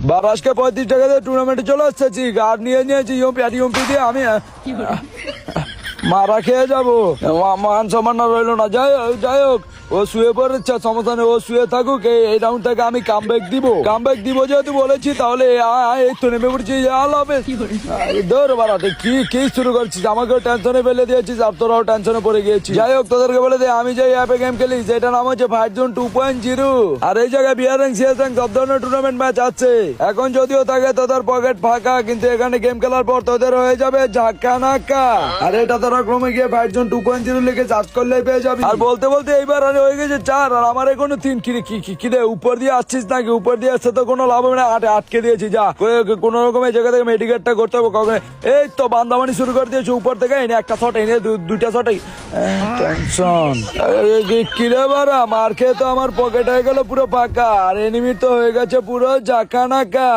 বারাসকে পঁয়ত্রিশ টাকা দিয়ে টুর্নামেন্টে চলে আসতেছি গার্ড নিয়ে নিয়েছি ইউপি আর ইউপি দিয়ে আমি মারা খেয়ে যাব। মান সম্মান না রইল না। যাই হোক যাই হোক ও শুয়ে পড়েছে সমস্যা নেই ও শুয়ে থাকুক। এই- রাউন্ড থেকে আমি কাম ব্যাক দিব। কাম ব্যাক দিব যেহেতু বলেছি তাহলে এই তো নেমে পড়ছি আল হবে দৌড় বাড়াতে কি কি শুরু করছিস? আমাকেও টেনশনে ফেলে দিয়েছিস আর তোরাও টেনশনে পড়ে গিয়েছিস। যাই হোক তোদেরকে বলে দে আমি যে অ্যাপে গেম খেলি সেটা নাম হচ্ছে five zone two point zero আর এই জায়গায় বিয়ার র্যাঙ্ক সিএস র্যাঙ্ক সব ধরনের টুর্নামেন্ট ম্যাচ আছে। এখন যদিও থাকে তোদের পকেট ফাঁকা কিন্তু এখানে গেম খেলার পর তোদের হয়ে যাবে ঝাক্কা নাক্কা আর এটা তোরা ক্রমে গিয়ে five zone two point zero লিখে সার্চ করলেই পেয়ে যাবি। আর বলতে বলতে এইবার আরে হয়ে গেছে চার, আর আমার এখনও তিন। কি কি কি কি রে, উপর দিয়ে আসছিস নাকি? উপর দিয়ে আসছে তো কোনো লাভ হবে না। আটে আটকে দিয়েছি, যা। কোন রকমের জায়গা থেকে মেডিকেটটা করতে হবে কখন এই তো বান্দামানি শুরু করে দিয়েছে, উপর থেকে এনে একটা শট এনে দুইটা শট টেনশন কিরে বারা মার খেয়ে তো আমার পকেট হয়ে গেল পুরো পাকা। আর এনিমি তো হয়ে গেছে পুরো জাকা নাকা